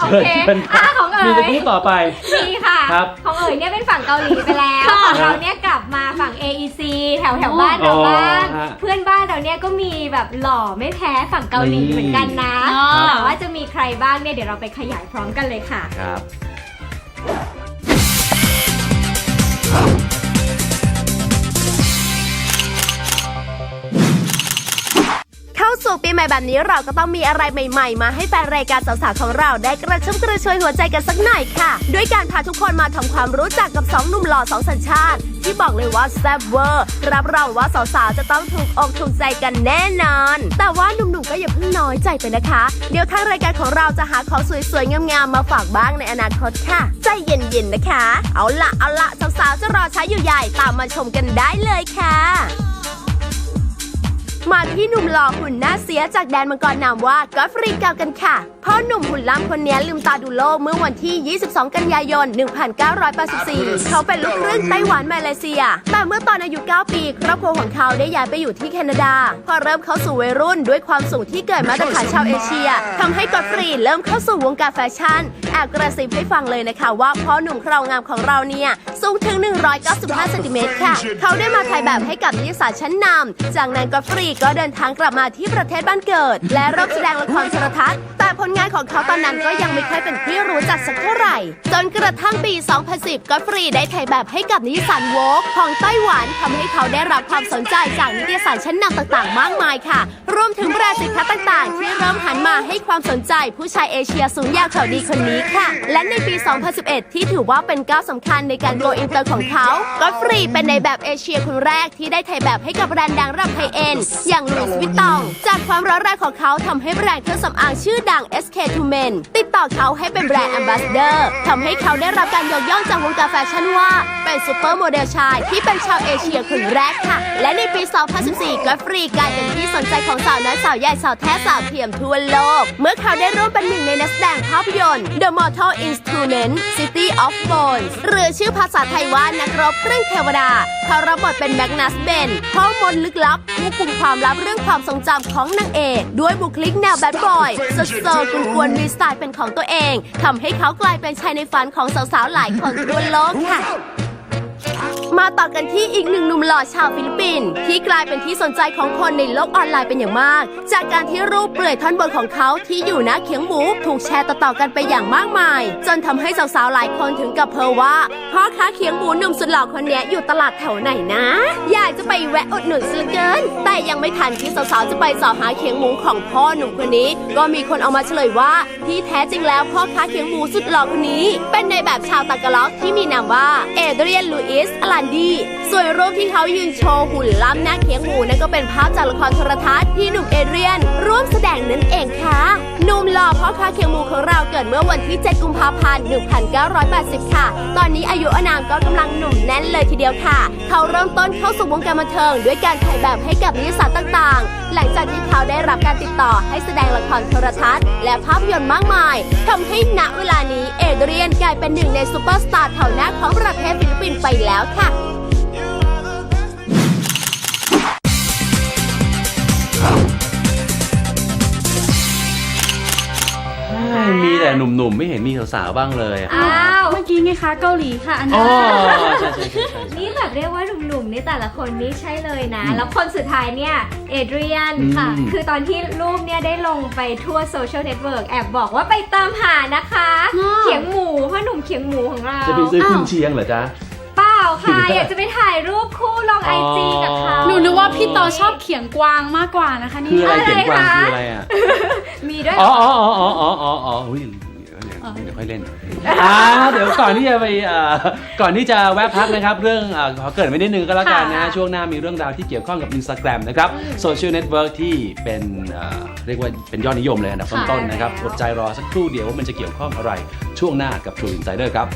โอเคชิญอะของเอ๋มีสยกู๊ปต่อไป มีค่ะ ครับ ของเอ๋ยเนี่ยเป็นฝั่งเกาหลีไปแล้ว ของเราเนี่ยกลับมาฝั่ง AEC แถวแถวบ้านเราบ้าง อ๋อฮะเพื่อนบ้านเราเนี่ยก็มีแบบหล่อไม่แพ้ฝั่งเกาหลีนี่ เหมือนกันนะอ๋อ แต่ว่าจะมีใครบ้างเนี่ยเดี๋ยวเราไปขยายพร้อมกันเลยค่ะ ครับ ปีใหม่แบบนี้เราก็ต้องมีอะไรใหม่ๆ มาให้แฟนรายการสาวๆของเราได้กระชุ่มกระชวยหัวใจกันสักหน่อยค่ะ ด้วยการพาทุกคนมาทำความรู้จักกับสองหนุ่มหล่อสองสัญชาติ ที่บอกเลยว่าแซ่บเวอร์รับรองว่าสาวๆจะต้องถูกอกถูกใจกันแน่นอน แต่ว่าหนุ่มๆก็อย่าเพิ่งน้อยใจไปนะคะ เดี๋ยวทางรายการของเราจะหาของสวยๆงามๆมาฝากบ้างในอนาคตค่ะ ใจเย็นๆนะคะ เอาละเอาละสาวๆจะรอช้าอยู่ใหญ่ตามมาชมกันได้เลยค่ะ มาที่หนุ่มหล่อหุ่นหน้าเสียจากแดนมังกรนามว่าก็ฟรีเกากันค่ะ เพราะหนุ่มหุ่นล่ำคนนี้ลืมตาดูโลกเมื่อวันที่ 22 กันยายน 1984 เขาเป็นลูกครึ่งไต้หวันมาเลเซีย แต่เมื่อตอนอายุ 9 ปีครอบครัวของเขาได้ย้ายไปอยู่ที่แคนาดา พอเริ่มเข้าสู่วัยรุ่นด้วยความสูงที่เกิดมาตรฐานชาวเอเชียทำให้ก็ฟรีเริ่มเข้าสู่วงการแฟชั่นแอบกระซิบให้ฟังเลยนะคะ ว่าพ่อหนุ่มคราวงามของเราเนี่ยสูงถึง 195 เซนติเมตรค่ะ เขาได้มาถ่ายแบบให้กับนิตยสารชั้นนำจากนั้นก็ฟรีก็เดินทางกลับมาที่ประเทศบ้านเกิด และเริ่มแสดงละครโทรทัศน์ แต่ผลงานของเขาตอนนั้นก็ยังไม่ค่อยเป็นที่รู้จักสักเท่าไหร่ จนกระทั่งปี 2010 ก็ฟรีได้ถ่ายแบบให้กับนิสสันโวกของไต้หวันทำให้เขาได้รับความสนใจจากนิตยสารชั้นนำต่างๆ มากมายค่ะ รวมถึงแบรนด์สินค้าต่างๆที่ มาให้ความสนใจผู้ชายเอเชียสูงยาวเขาดีคนนี้ค่ะ และในปี 2011 ที่ถือว่าเป็นก้าวสำคัญในการโกอินเตอร์ของเขาก็ฟรีเป็นในแบบเอเชียคนแรกที่ได้ถ่ายแบบให้กับแบรนด์ดังระดับไฮเอ็นอย่างลุยส์วิตตอง จากความร้อนแรงของเขาทำให้แบรนด์เครื่องสำอางชื่อดัง SK2 Men ติดต่อเขาให้เป็นแบรนด์แอมบาสเดอร์ทำให้เขาได้รับการยกย่องจากวงการแฟชั่นว่า เป็นซูเปอร์โมเดลชายที่เป็นชาวเอเชียคนแรกค่ะ และในปี 2014 ก็ฟรีกลายเป็นที่สนใจของสาวน้อยสาวใหญ่สาวแท้สาวเทียมทั่วโลก เมื่อเขาได้ร่วมเป็นหนึ่งในนักแสดงภาพยนตร์ The Mortal Instrument City of Bones หรือชื่อภาษาไทยว่านักรบเครื่องเทวดา เขารับบทเป็นแมกนัสเบนพ่อมนลึกลับผู้กุมความลับเรื่องความทรงจำของนางเอกด้วยบุคลิกแนวแบดบอยสุดโซกุนกวนมีสไตล์เป็นของตัวเองทำให้เขากลายเป็นชายในฝันของสาวๆหลายคนทั่วโลกค่ะ มาต่อกันที่อีกหนึ่งหนุ่มหล่อชาวฟิลิปปินส์ที่กลายเป็นที่สนใจของคนในโลกออนไลน์เป็นอย่างมาก จากการที่รูปเปลือยท่อนบนของเขาที่อยู่หน้าเขียงหมูถูกแชร์ต่อๆกันไปอย่างมากมาย จนทำให้สาวๆหลายคนถึงกับเพ้อว่าพ่อค้าเขียงหมูหนุ่มสุดหล่อคนนี้อยู่ตลาดแถวไหนนะ อยากจะไปแวะอุดหนุนซะเหลือเกิน แต่ยังไม่ทันที่สาวๆจะไปสอหาเขียงหมูของพ่อหนุ่มคนนี้ ก็มีคนเอามาเฉลยว่า ที่แท้จริงแล้วพ่อค้าเขียงหมูสุดหล่อคนนี้ เป็นในแบบชาวตากาล็อกที่มีนามว่าเอเดรียนลูอิสอลันดีส่วนรูปที่เขายืนโชว์หุ่นล้ำหน้าเคียงหูนั่นก็เป็นภาพจากละครโทรทัศน์ที่หนุ่มเอเรียน ร่วมแสดงนั่นเองค่ะหนุ่มหล่อพ่อค้าเคียงหมูของเราเกิดเมื่อวันที่ 7 กุมภาพันธ์ 1980 ค่ะ ตอนนี้อายุอนามก็กำลังหนุ่มแน่นเลยทีเดียวค่ะ เขาเริ่มต้นเข้าสู่วงการบันเทิง ด้วยการถ่ายแบบให้กับนิตยสารต่างๆ หลังจากที่เขาได้รับการติดต่อให้แสดงละครโทรทัศน์ และภาพยนตร์มากมายทำให้ณเวลานี้ เรียนกลายเป็นหนึ่งในซูเปอร์สตาร์แถวหน้าของประเทศฟิลิปปินส์ไปแล้วค่ะ หนุ่มๆ ไม่เห็นมีสาวๆบ้างเลยอะอ้าว เมื่อกี้ไงคะเกาหลีค่ะ อันอ๋นี้อใช่ใช่ใช่ใช่ นี่แบบเรียกว่าหนุ่มๆนี่แต่ละคนนี่ใช่เลยนะ อืมแล้วคนสุดท้ายเนี่ย เอเดรียนอืมค่ะคือตอนที่รูปเนี่ยได้ลงไปทั่วโซเชียลเน็ตเวิร์กแอบบอกว่าไปตามหานะคะอ้าวเขียงหมูพ่อหนุ่มเขียงหมูของเรา จะไปซื้อคุณอ้าวเชียงเหรอจ๊ะ เปล่าค่ะ อยากจะไปถ่ายรูปคู่ลงไอจีกับเขาหนูนึกว่าพี่ตอชอบเขียงกวางมากกว่านะคะนี่คืออะไรอะไรเขียนกวางคะคืออะไรอะ มีด้วยอ๋ออ๋ออ๋ออ๋ออ๋ออ๋ออุ้ยเดี๋ยว เดี๋ยวค่อยเล่นอ่าเดี๋ยวก่อนที่จะไปเอ่อก่อนที่จะแวะพักนะครับ เรื่องเอ่อขอเกริดไม่นิดนึงก็แล้วกันนะฮะค่ะ ช่วงหน้ามีเรื่องราวที่เกี่ยวข้องกับ Instagram นะครับโซเชียลเน็ตเวิร์กที่เป็นเอ่อเรียกว่าเป็นยอดนิยมเลยอันดับต้นๆนะครับอดใจรอสักครู่เดียวว่ามันจะเกี่ยวข้องอะไรช่วงหน้ากับ True Insider ครับ